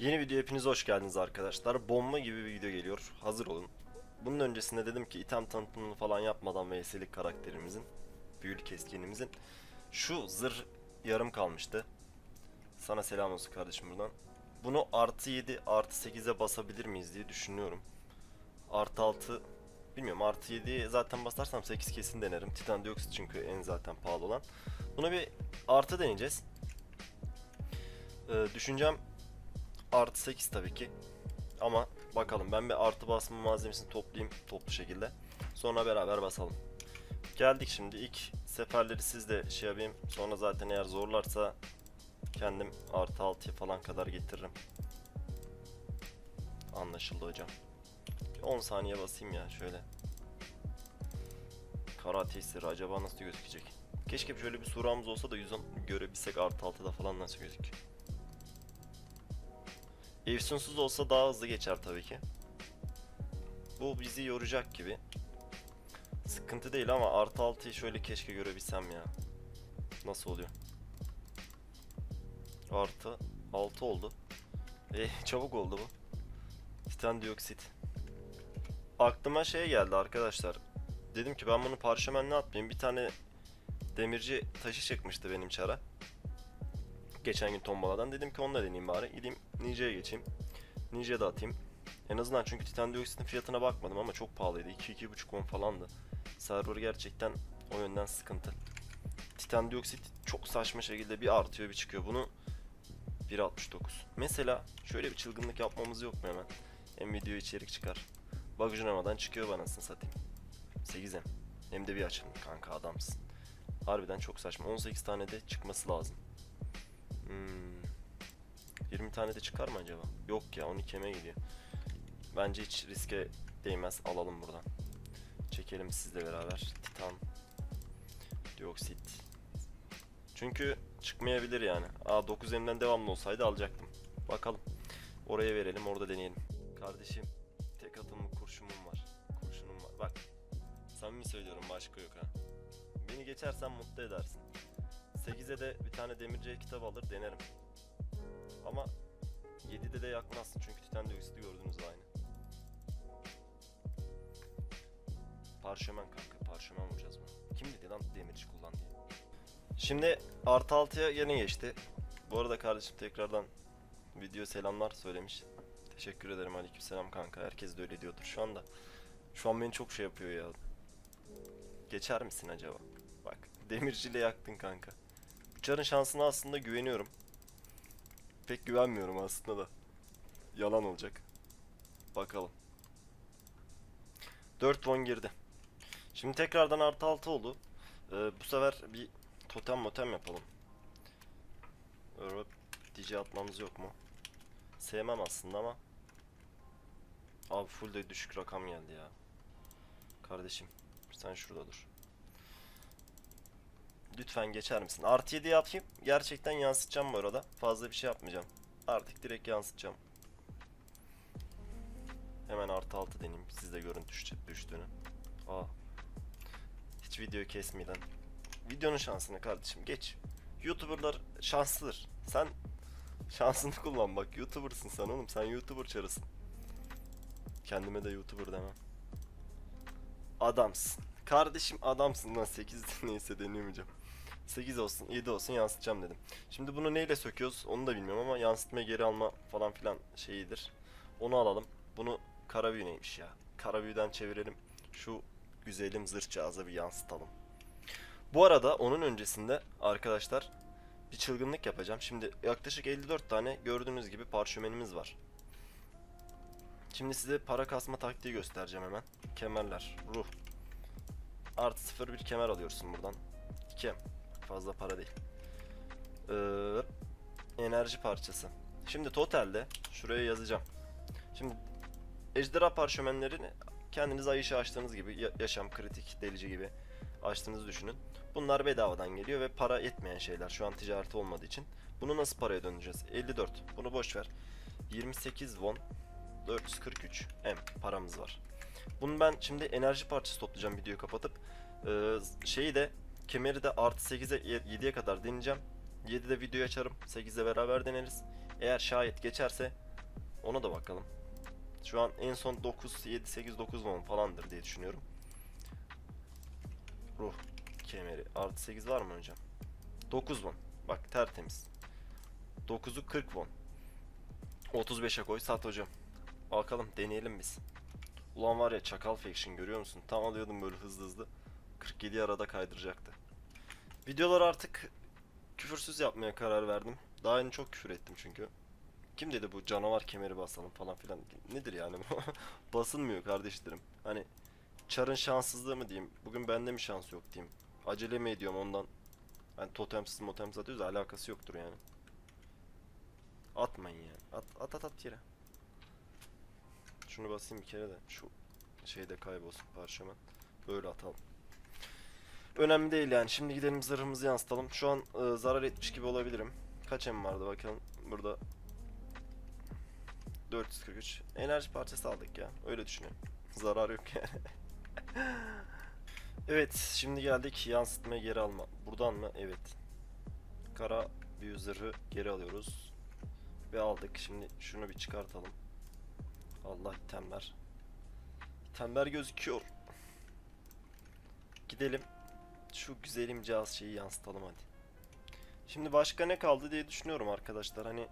Yeni video hepiniz hoş geldiniz arkadaşlar. Bomba gibi bir video geliyor. Hazır olun. Bunun öncesinde dedim ki item tanıtımını falan yapmadan VS'lik karakterimizin, büyülü keskinimizin şu zırh yarım kalmıştı. Sana selam olsun kardeşim buradan. Bunu artı 7 artı 8'e basabilir miyiz diye düşünüyorum. Artı 6 bilmiyorum artı 7'ye zaten basarsam 8 kesin denerim. Titan dioksit çünkü en zaten pahalı olan. Buna bir artı deneyeceğiz. Ee, düşüncem artı 8 tabii ki. Ama bakalım ben bir artı basma malzemesini toplayayım toplu şekilde. Sonra beraber basalım. Geldik şimdi ilk seferleri siz de şey yapayım. Sonra zaten eğer zorlarsa kendim artı 6'ya falan kadar getiririm. Anlaşıldı hocam. Bir 10 saniye basayım ya şöyle. Kara tesiri acaba nasıl gözükecek? Keşke şöyle bir suramız olsa da 110 görebilsek artı 6'da falan nasıl gözüküyor. Efsunsuz olsa daha hızlı geçer tabii ki. Bu bizi yoracak gibi. Sıkıntı değil ama artı 6'yı şöyle keşke görebilsem ya. Nasıl oluyor? Artı 6 oldu. E çabuk oldu bu. Titan dioksit. Aklıma şey geldi arkadaşlar. Dedim ki ben bunu parşömenle atmayayım. Bir tane demirci taşı çıkmıştı benim çara. Geçen gün tombaladan. Dedim ki onunla deneyeyim bari. Gideyim Ninja'ya geçeyim. Ninja'da atayım. En azından çünkü Titan Dioxit'in fiyatına bakmadım ama çok pahalıydı. 2-2,5 won falandı. Server gerçekten o yönden sıkıntı. Titan Dioksit çok saçma şekilde bir artıyor bir çıkıyor. Bunu 1.69. Mesela şöyle bir çılgınlık yapmamız yok mu hemen? Hem video içerik çıkar. Bagujinama'dan çıkıyor bana anasını satayım. 8M. Hem de bir açılım kanka adamsın. Harbiden çok saçma. 18 tane de çıkması lazım. Hmm. 20 tane de çıkar mı acaba? Yok ya 12 eme gidiyor. Bence hiç riske değmez. Alalım buradan. Çekelim sizle beraber. Titan. Dioksit. Çünkü çıkmayabilir yani. Aa 9M'den devamlı olsaydı alacaktım. Bakalım. Oraya verelim orada deneyelim. Kardeşim tek atımlık kurşunum var. Kurşunum var. Bak. Samimi söylüyorum başka yok ha. Beni geçersen mutlu edersin. 8'e de bir tane demirci kitap alır denerim. Ama 7'de de yakmazsın çünkü Titan Dioxid'i gördünüz aynı. Parşömen kanka parşömen vuracağız bunu. Kim dedi lan demirci kullan diye. Şimdi artı 6'ya yeni geçti. Bu arada kardeşim tekrardan video selamlar söylemiş. Teşekkür ederim aleykümselam kanka. Herkes de öyle diyordur şu anda. Şu an beni çok şey yapıyor ya. Geçer misin acaba? Bak demirciyle yaktın kanka. Uçarın şansına aslında güveniyorum. Pek güvenmiyorum aslında da. Yalan olacak. Bakalım. 4 won girdi. Şimdi tekrardan artı 6 oldu. Ee, bu sefer bir totem motem yapalım. Öyle DJ atmamız yok mu? Sevmem aslında ama. Abi full de düşük rakam geldi ya. Kardeşim sen şurada dur. Lütfen geçer misin? Artı 7'ye atayım. Gerçekten yansıtacağım bu arada. Fazla bir şey yapmayacağım. Artık direkt yansıtacağım. Hemen artı 6 deneyeyim. Siz de görün düş düştüğünü. Aa. Hiç videoyu kesmeden. Videonun şansını kardeşim geç. Youtuberlar şanslıdır. Sen şansını kullan bak. Youtubersın sen oğlum. Sen Youtuber çarısın. Kendime de Youtuber demem. Adamsın. Kardeşim adamsın lan 8 neyse deneyemeyeceğim. 8 olsun 7 olsun yansıtacağım dedim. Şimdi bunu neyle söküyoruz onu da bilmiyorum ama yansıtmaya geri alma falan filan şeyidir. Onu alalım. Bunu kara büyü neymiş ya. Kara büyüden çevirelim. Şu güzelim zırhçağıza bir yansıtalım. Bu arada onun öncesinde arkadaşlar bir çılgınlık yapacağım. Şimdi yaklaşık 54 tane gördüğünüz gibi parşömenimiz var. Şimdi size para kasma taktiği göstereceğim hemen. Kemerler, ruh. Artı 0 bir kemer alıyorsun buradan. 2 fazla para değil. Ee, enerji parçası. Şimdi totalde şuraya yazacağım. Şimdi ejderha parşömenlerini kendiniz ay ışığı açtığınız gibi ya- yaşam kritik delici gibi açtığınızı düşünün. Bunlar bedavadan geliyor ve para etmeyen şeyler şu an ticareti olmadığı için. Bunu nasıl paraya döneceğiz? 54. Bunu boş ver. 28 won 443 M paramız var. Bunu ben şimdi enerji parçası toplayacağım videoyu kapatıp. Ee, şeyi de kemeri de artı 8'e 7'ye kadar deneyeceğim. 7'de videoyu açarım. 8'de beraber deneriz. Eğer şayet geçerse Ona da bakalım. Şu an en son 9, 7, 8, 9 won falandır diye düşünüyorum. Ruh kemeri. Artı 8 var mı hocam? 9 won. Bak tertemiz. 9'u 40 won. 35'e koy sat hocam. Bakalım deneyelim biz. Ulan var ya çakal faction görüyor musun? Tam alıyordum böyle hızlı hızlı. 47 arada kaydıracaktı. Videolar artık küfürsüz yapmaya karar verdim. Daha yeni çok küfür ettim çünkü. Kim dedi bu canavar kemeri basalım falan filan. Nedir yani bu? Basılmıyor kardeşlerim. Hani çarın şanssızlığı mı diyeyim? Bugün bende mi şans yok diyeyim. Acele mi ediyorum ondan. Hani totemsiz motemsiz atıyoruz alakası yoktur yani. Atmayın yani. At at at, at yere. Şunu basayım bir kere de şu şeyde kaybolsun parşömen. Böyle atalım. Önemli değil yani. Şimdi gidelim zırhımızı yansıtalım. Şu an e, zarar etmiş gibi olabilirim. Kaç em vardı bakalım. Burada 443. Enerji parçası aldık ya. Öyle düşünüyorum. Zarar yok yani. evet, şimdi geldik yansıtmayı geri alma. Buradan mı? Evet. Kara büyü zırhı geri alıyoruz. Ve aldık. Şimdi şunu bir çıkartalım. Allah itemler. İtemler gözüküyor. Gidelim. Şu güzelimcağız şeyi yansıtalım hadi. Şimdi başka ne kaldı diye düşünüyorum arkadaşlar. Hani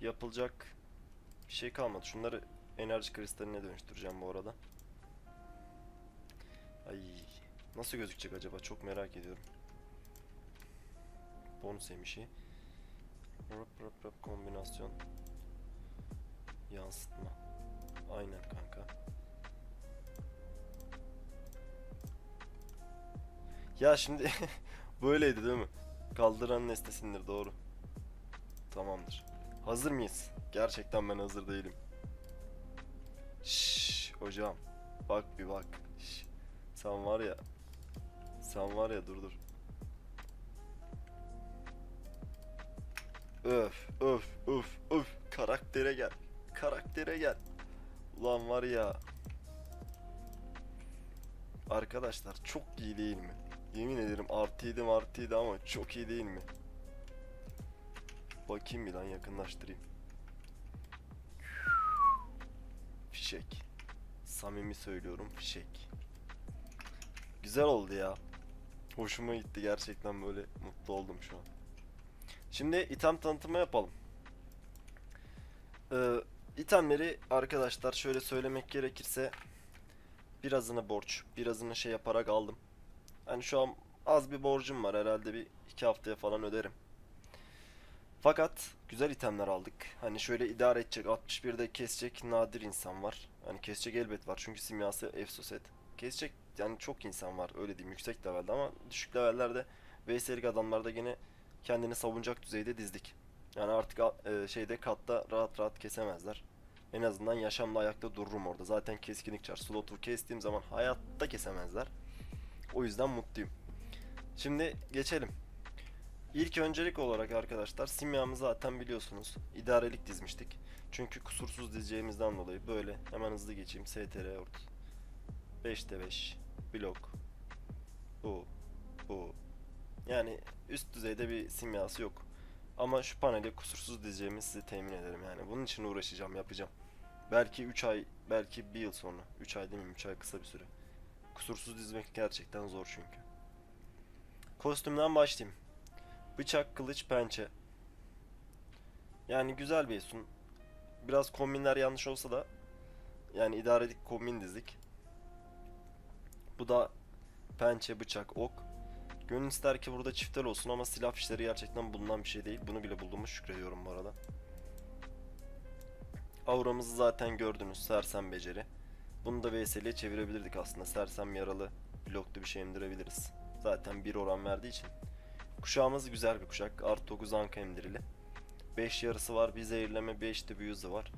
yapılacak bir şey kalmadı. Şunları enerji kristaline dönüştüreceğim bu arada. Ay nasıl gözükecek acaba? Çok merak ediyorum. Bonus emişi. Rap rap rap kombinasyon. Yansıtma. Aynen kanka. Ya şimdi böyleydi değil mi? Kaldıran nesnesindir doğru. Tamamdır. Hazır mıyız? Gerçekten ben hazır değilim. Şşş hocam. Bak bir bak. Şş. Sen var ya. Sen var ya dur dur. Öf öf öf öf. Karaktere gel. Karaktere gel. Ulan var ya. Arkadaşlar çok iyi değil mi? Yemin ederim artıydı artıydı ama çok iyi değil mi? Bakayım bir lan yakınlaştırayım. Fişek. Samimi söylüyorum fişek. Güzel oldu ya. Hoşuma gitti gerçekten böyle mutlu oldum şu an. Şimdi item tanıtımı yapalım. Ee, itemleri arkadaşlar şöyle söylemek gerekirse birazını borç, birazını şey yaparak aldım. Hani şu an az bir borcum var herhalde bir iki haftaya falan öderim. Fakat güzel itemler aldık. Hani şöyle idare edecek 61'de kesecek nadir insan var. Hani kesecek elbet var çünkü simyası efsoset. Kesecek yani çok insan var öyle diyeyim yüksek levelde ama düşük levellerde VS'lik adamlarda gene kendini savunacak düzeyde dizdik. Yani artık e, şeyde katta rahat rahat kesemezler. En azından yaşamda ayakta dururum orada. Zaten keskinlik çar. Slotu kestiğim zaman hayatta kesemezler. O yüzden mutluyum. Şimdi geçelim. İlk öncelik olarak arkadaşlar simyamı zaten biliyorsunuz. İdarelik dizmiştik. Çünkü kusursuz dizeceğimizden dolayı böyle hemen hızlı geçeyim. STR ort. 5'te 5. Blok. Bu. Bu. Yani üst düzeyde bir simyası yok. Ama şu paneli kusursuz dizeceğimi size temin ederim yani. Bunun için uğraşacağım, yapacağım. Belki 3 ay, belki 1 yıl sonra. 3 ay demeyeyim, 3 ay kısa bir süre. Kusursuz dizmek gerçekten zor çünkü. Kostümden başlayayım. Bıçak, kılıç, pençe. Yani güzel bir Esun. Biraz kombinler yanlış olsa da yani idarelik kombin dizdik. Bu da pençe, bıçak, ok. Gönül ister ki burada çiftel olsun ama silah fişleri gerçekten bulunan bir şey değil. Bunu bile bulduğumu şükrediyorum bu arada. Auramızı zaten gördünüz. Sersem beceri. Bunu da VS'liye çevirebilirdik aslında. Sersem yaralı bloklu bir şey indirebiliriz. Zaten bir oran verdiği için. Kuşağımız güzel bir kuşak. Art 9 anka emdirili. 5 yarısı var. Bir zehirleme 5 de bir yüzü var.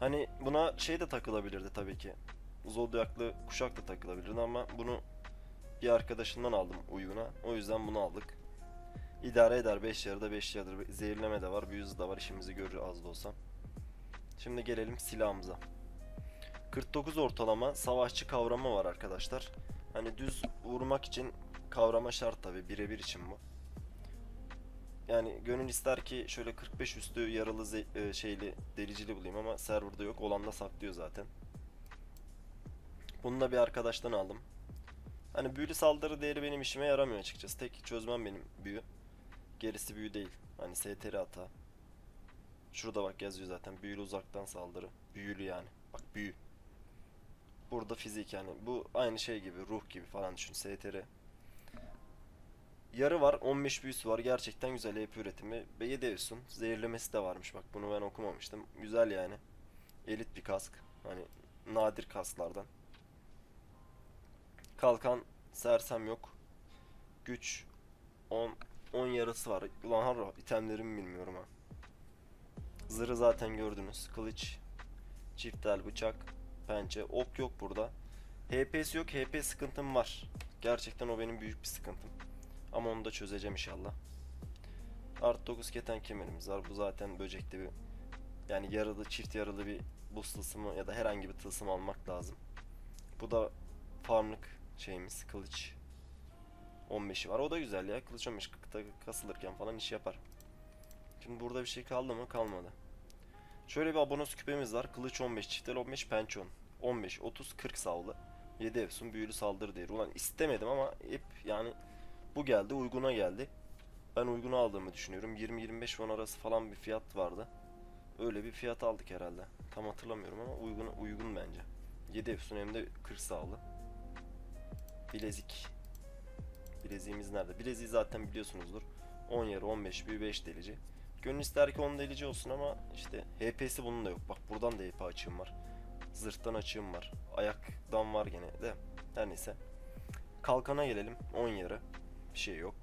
Hani buna şey de takılabilirdi tabii ki. Zodyaklı kuşak da takılabilirdi ama bunu bir arkadaşımdan aldım uyguna. O yüzden bunu aldık. İdare eder 5 yarıda 5 yarıdır. Zehirleme de var, bir yüzü de var. İşimizi görür az da olsa. Şimdi gelelim silahımıza. 49 ortalama savaşçı kavramı var arkadaşlar. Hani düz vurmak için kavrama şart tabi birebir için bu. yani gönül ister ki şöyle 45 üstü yaralı e, şeyli delicili bulayım ama serverda yok. Olan da saklıyor zaten. Bunu da bir arkadaştan aldım. Hani büyülü saldırı değeri benim işime yaramıyor açıkçası. Tek çözmem benim büyü. Gerisi büyü değil. Hani STR hata. Şurada bak yazıyor zaten. Büyülü uzaktan saldırı. Büyülü yani. Bak büyü. Burada fizik yani. Bu aynı şey gibi. Ruh gibi falan düşün. STR. Yarı var. 15 büyüsü var. Gerçekten güzel EP üretimi. Ve 7 evsun. Zehirlemesi de varmış bak. Bunu ben okumamıştım. Güzel yani. Elit bir kask. Hani nadir kasklardan. Kalkan sersem yok. Güç 10 10 yarısı var. Ulan harbi itemlerimi bilmiyorum ha. Zırhı zaten gördünüz. Kılıç, çift el bıçak, pençe, ok yok burada. HP'si yok. HP sıkıntım var. Gerçekten o benim büyük bir sıkıntım. Ama onu da çözeceğim inşallah. Art 9 keten kemerimiz var. Bu zaten böcekli bir yani yaralı çift yaralı bir buz tılsımı ya da herhangi bir tılsım almak lazım. Bu da farmlık şeyimiz kılıç. 15'i var. O da güzel ya. Kılıç 15 k- kasılırken falan iş yapar. Şimdi burada bir şey kaldı mı? Kalmadı. Şöyle bir abonos küpemiz var. Kılıç 15, çiftel 15, pençe 10. 15, 30, 40 savlı. 7 efsun büyülü saldırı değeri. Ulan istemedim ama hep yani bu geldi. Uyguna geldi. Ben uygunu aldığımı düşünüyorum. 20-25 won arası falan bir fiyat vardı. Öyle bir fiyat aldık herhalde. Tam hatırlamıyorum ama uygun uygun bence. 7 efsun hem de 40 sağlı. Bilezik. Bileziğimiz nerede? Bileziği zaten biliyorsunuzdur. 10 yarı 15 büyü 5 delici. Gönül ister ki 10 delici olsun ama işte HP'si bunun da yok. Bak buradan da HP açığım var. Zırhtan açığım var. Ayaktan var gene de. Her neyse. Kalkana gelelim. 10 yarı. Bir şey yok.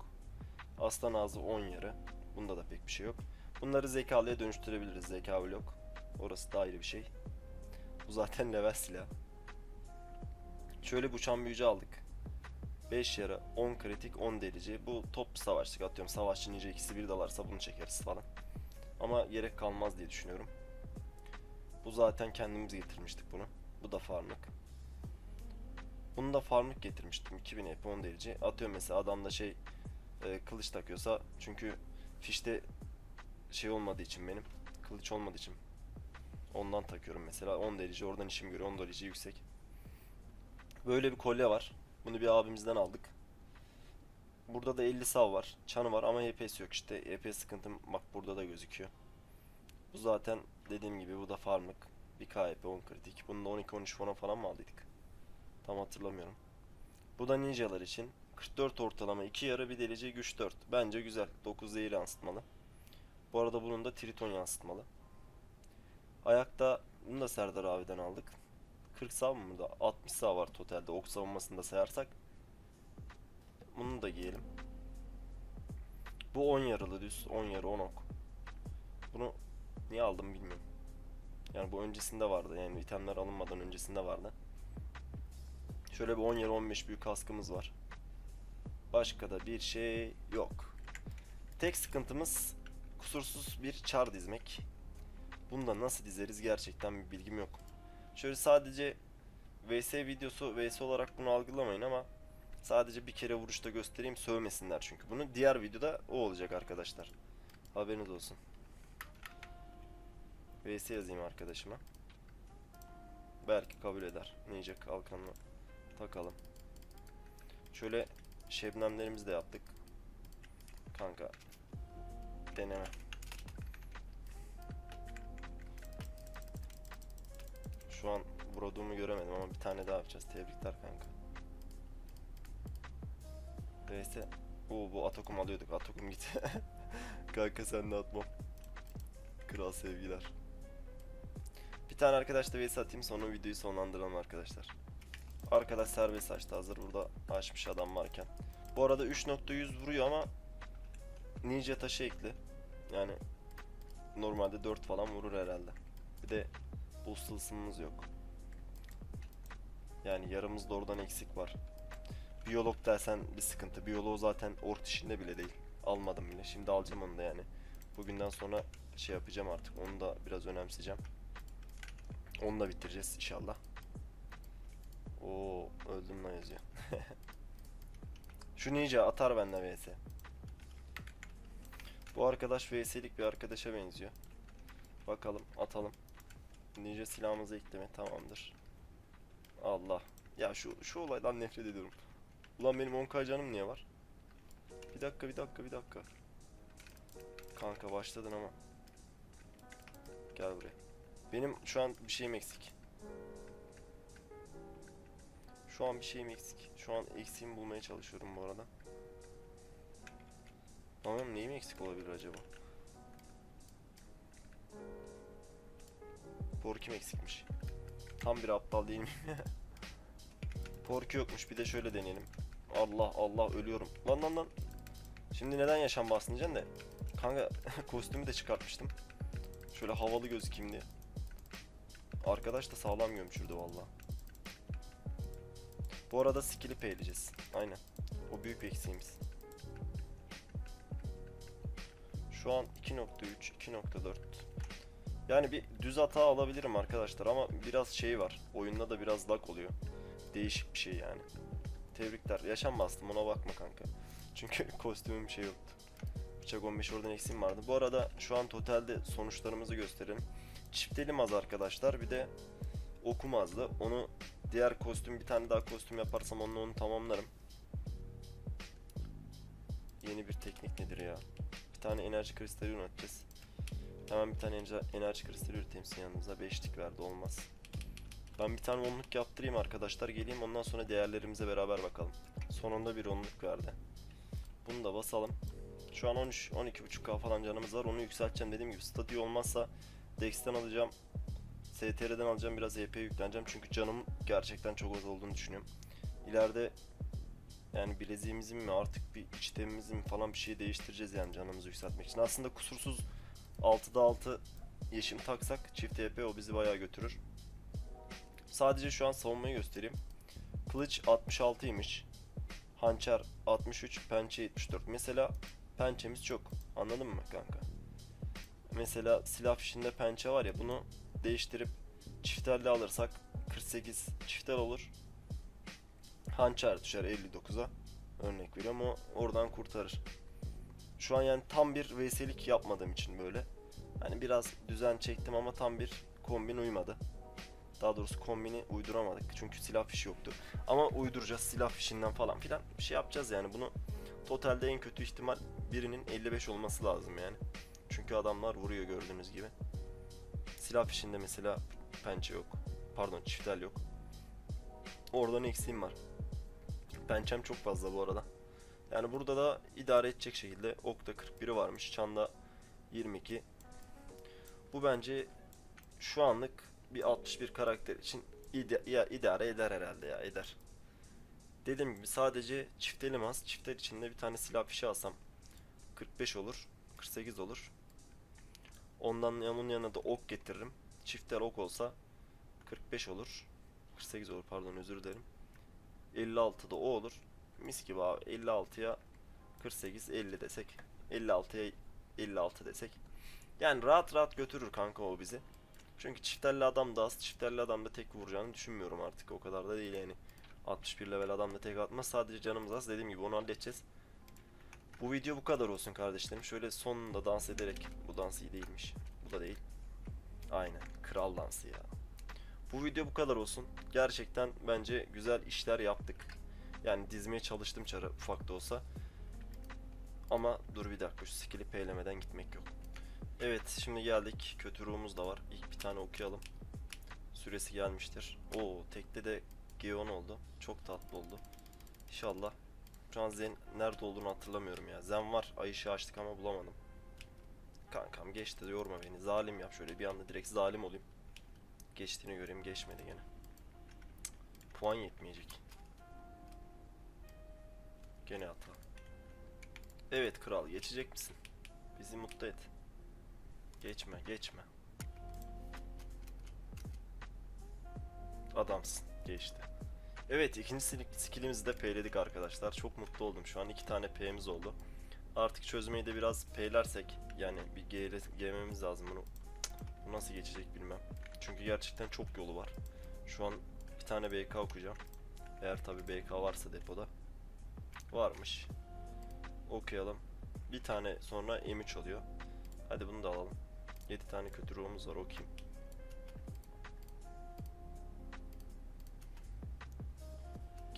Aslan ağzı 10 yarı. Bunda da pek bir şey yok. Bunları zekalıya dönüştürebiliriz. Zeka blok. Orası da ayrı bir şey. Bu zaten level silah. Şöyle bir uçan büyücü aldık. 5 yara, 10 kritik, 10 delici. Bu top savaşlık atıyorum. Savaşçı ninja ikisi bir dalarsa bunu çekeriz falan. Ama gerek kalmaz diye düşünüyorum. Bu zaten kendimiz getirmiştik bunu. Bu da farmlık. Bunu da farmlık getirmiştim. 2000 EP 10 delici. Atıyorum mesela adamda şey e, kılıç takıyorsa çünkü fişte şey olmadığı için benim kılıç olmadığı için ondan takıyorum mesela 10 delici oradan işim görüyor 10 delici yüksek. Böyle bir kolye var. Bunu bir abimizden aldık. Burada da 50 sav var. Çanı var ama HP'si yok işte. HP sıkıntım bak burada da gözüküyor. Bu zaten dediğim gibi bu da farmlık. Bir KP 10 kritik. Bunu da 12-13 fona falan mı aldıydık? Tam hatırlamıyorum. Bu da ninjalar için. 44 ortalama 2 yarı bir delici güç 4. Bence güzel. 9 zehir yansıtmalı. Bu arada bunun da triton yansıtmalı. Ayakta bunu da Serdar abiden aldık. 40 sav mı burada? 60 sav var totalde. Ok savunmasını da sayarsak. Bunu da giyelim. Bu 10 yaralı düz. 10 yarı 10 ok. Bunu niye aldım bilmiyorum. Yani bu öncesinde vardı. Yani itemler alınmadan öncesinde vardı. Şöyle bir 10 yarı 15 büyük kaskımız var. Başka da bir şey yok. Tek sıkıntımız kusursuz bir çar dizmek. Bunu da nasıl dizeriz gerçekten bir bilgim yok. Şöyle sadece VS videosu VS olarak bunu algılamayın ama sadece bir kere vuruşta göstereyim sövmesinler çünkü. Bunu diğer videoda o olacak arkadaşlar. Haberiniz olsun. VS yazayım arkadaşıma. Belki kabul eder. Ninja kalkanını takalım. Şöyle şebnemlerimizi de yaptık. Kanka deneme. Şu an vurduğumu göremedim ama bir tane daha yapacağız. Tebrikler kanka. Neyse. Oo bu Atakum alıyorduk. Atakum git. kanka sen de atmam. Kral sevgiler. Tane arkadaş da vs atayım sonra videoyu sonlandıralım arkadaşlar. Arkadaş serbest açtı hazır burada açmış adam varken. Bu arada 3.100 vuruyor ama ninja taşı ekli. Yani normalde 4 falan vurur herhalde. Bir de boost tılsımımız yok. Yani yarımızda oradan eksik var. Biyolog dersen bir sıkıntı. Biyolog zaten ort işinde bile değil. Almadım bile. Şimdi alacağım onu da yani. Bugünden sonra şey yapacağım artık. Onu da biraz önemseyeceğim. Onu da bitireceğiz inşallah. Oo öldüm lan yazıyor. Şu ninja atar bende vs. Bu arkadaş VS'lik bir arkadaşa benziyor. Bakalım atalım. Ninja silahımızı ekleme tamamdır. Allah. Ya şu şu olaydan nefret ediyorum. Ulan benim 10k canım niye var? Bir dakika bir dakika bir dakika. Kanka başladın ama. Gel buraya. Benim şu an bir şeyim eksik. Şu an bir şeyim eksik. Şu an eksiğimi bulmaya çalışıyorum bu arada. Tamam neyim eksik olabilir acaba? Porkim eksikmiş. Tam bir aptal değil miyim? Porki yokmuş bir de şöyle deneyelim. Allah Allah ölüyorum. Lan lan lan. Şimdi neden yaşam bastın diyeceksin de. Kanka kostümü de çıkartmıştım. Şöyle havalı gözükeyim diye. Arkadaş da sağlam gömçürdü valla. Bu arada skill'i peyleyeceğiz. Aynen. O büyük bir eksiğimiz. Şu an 2.3, 2.4. Yani bir düz hata alabilirim arkadaşlar ama biraz şey var. Oyunda da biraz lag oluyor. Değişik bir şey yani. Tebrikler. Yaşam bastım ona bakma kanka. Çünkü kostümüm şey yoktu. Bıçak 15 oradan eksiğim vardı. Bu arada şu an totalde sonuçlarımızı gösterelim. Çift elim arkadaşlar. Bir de okum azdı. Onu diğer kostüm bir tane daha kostüm yaparsam onunla onu tamamlarım. Yeni bir teknik nedir ya? Bir tane enerji kristali üreteceğiz. Hemen bir tane enerji, kristali üreteyim sizin yanınıza. Beşlik verdi olmaz. Ben bir tane onluk yaptırayım arkadaşlar. Geleyim ondan sonra değerlerimize beraber bakalım. Sonunda bir onluk verdi. Bunu da basalım. Şu an 13 12.5k falan canımız var. Onu yükselteceğim dediğim gibi. Statü olmazsa Dex'ten alacağım. STR'den alacağım. Biraz EP yükleneceğim. Çünkü canım gerçekten çok az olduğunu düşünüyorum. İleride yani bileziğimizin mi artık bir içtemimizin mi falan bir şey değiştireceğiz yani canımızı yükseltmek için. Aslında kusursuz 6'da 6 yeşim taksak çift EP o bizi bayağı götürür. Sadece şu an savunmayı göstereyim. Kılıç 66'ymış. Hançer 63, pençe 74. Mesela pençemiz çok. Anladın mı kanka? Mesela silah fişinde pençe var ya bunu değiştirip çifterli alırsak 48 çifter olur. Hançer düşer 59'a. Örnek veriyorum o oradan kurtarır. Şu an yani tam bir VS'lik yapmadığım için böyle. Hani biraz düzen çektim ama tam bir kombin uymadı. Daha doğrusu kombini uyduramadık. Çünkü silah fişi yoktu. Ama uyduracağız silah fişinden falan filan. Bir şey yapacağız yani bunu. Totalde en kötü ihtimal birinin 55 olması lazım yani. Çünkü adamlar vuruyor gördüğünüz gibi. Silah fişinde mesela pençe yok. Pardon çiftel yok. Oradan eksiğim var. Pençem çok fazla bu arada. Yani burada da idare edecek şekilde okta 41'i varmış. Çanda 22. Bu bence şu anlık bir 61 karakter için ide ya idare eder herhalde ya eder. Dediğim gibi sadece çift elmas, çiftler içinde bir tane silah fişi alsam 45 olur, 48 olur. Ondan onun yanına da ok getiririm. Çiftler ok olsa 45 olur. 48 olur pardon özür dilerim. 56 da o olur. Mis gibi abi 56'ya 48 50 desek. 56'ya 56 desek. Yani rahat rahat götürür kanka o bizi. Çünkü çifterli adam da az, çifterli adam da tek vuracağını düşünmüyorum artık. O kadar da değil yani. 61 level adam da tek atmaz. Sadece canımız az. Dediğim gibi onu halledeceğiz. Bu video bu kadar olsun kardeşlerim. Şöyle sonunda dans ederek. Bu dans iyi değilmiş. Bu da değil. Aynen. Kral dansı ya. Bu video bu kadar olsun. Gerçekten bence güzel işler yaptık. Yani dizmeye çalıştım çara ufak da olsa. Ama dur bir dakika şu skill'i peylemeden gitmek yok. Evet şimdi geldik. Kötü ruhumuz da var. İlk bir tane okuyalım. Süresi gelmiştir. Oo tekte de Geon oldu. Çok tatlı oldu. İnşallah. Şu an Zen nerede olduğunu hatırlamıyorum ya. Zen var. Ay açtık ama bulamadım. Kankam geçti yorma beni. Zalim yap şöyle bir anda direkt zalim olayım. Geçtiğini göreyim geçmedi gene. Puan yetmeyecek. Gene hata. Evet kral geçecek misin? Bizi mutlu et. Geçme geçme. Adamsın geçti. Evet ikinci skill- skillimizi de peyledik arkadaşlar. Çok mutlu oldum. Şu an iki tane P'miz oldu. Artık çözmeyi de biraz peylersek yani bir G GM'miz lazım bunu. Bu nasıl geçecek bilmem. Çünkü gerçekten çok yolu var. Şu an bir tane BK okuyacağım. Eğer tabi BK varsa depoda. Varmış. Okuyalım. Bir tane sonra M3 oluyor. Hadi bunu da alalım. 7 tane kötü ruhumuz var okuyayım.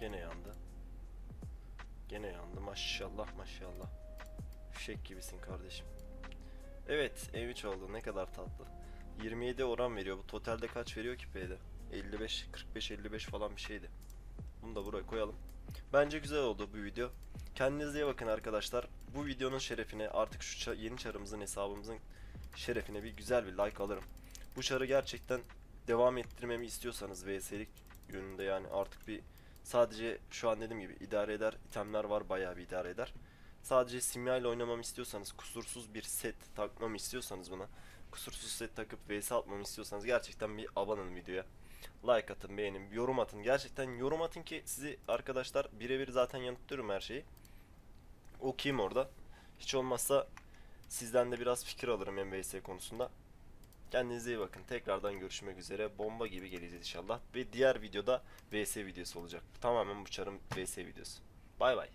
Gene yandı. Gene yandı maşallah maşallah. Fişek gibisin kardeşim. Evet M3 oldu ne kadar tatlı. 27 oran veriyor. Bu totalde kaç veriyor ki P'de? 55, 45, 55 falan bir şeydi. Bunu da buraya koyalım. Bence güzel oldu bu video. Kendinize iyi bakın arkadaşlar. Bu videonun şerefine artık şu yeni çarımızın hesabımızın şerefine bir güzel bir like alırım. Bu çarı gerçekten devam ettirmemi istiyorsanız VS'lik yönünde yani artık bir sadece şu an dediğim gibi idare eder itemler var bayağı bir idare eder. Sadece simya ile oynamamı istiyorsanız kusursuz bir set takmamı istiyorsanız buna kusursuz set takıp vs atmamı istiyorsanız gerçekten bir abanın videoya. Like atın, beğenin, yorum atın. Gerçekten yorum atın ki sizi arkadaşlar birebir zaten yanıtlıyorum her şeyi. Okuyayım orada. Hiç olmazsa sizden de biraz fikir alırım MVS konusunda. Kendinize iyi bakın. Tekrardan görüşmek üzere. Bomba gibi geleceğiz inşallah. Ve diğer videoda VS videosu olacak. Tamamen uçarım VS videosu. Bay bay.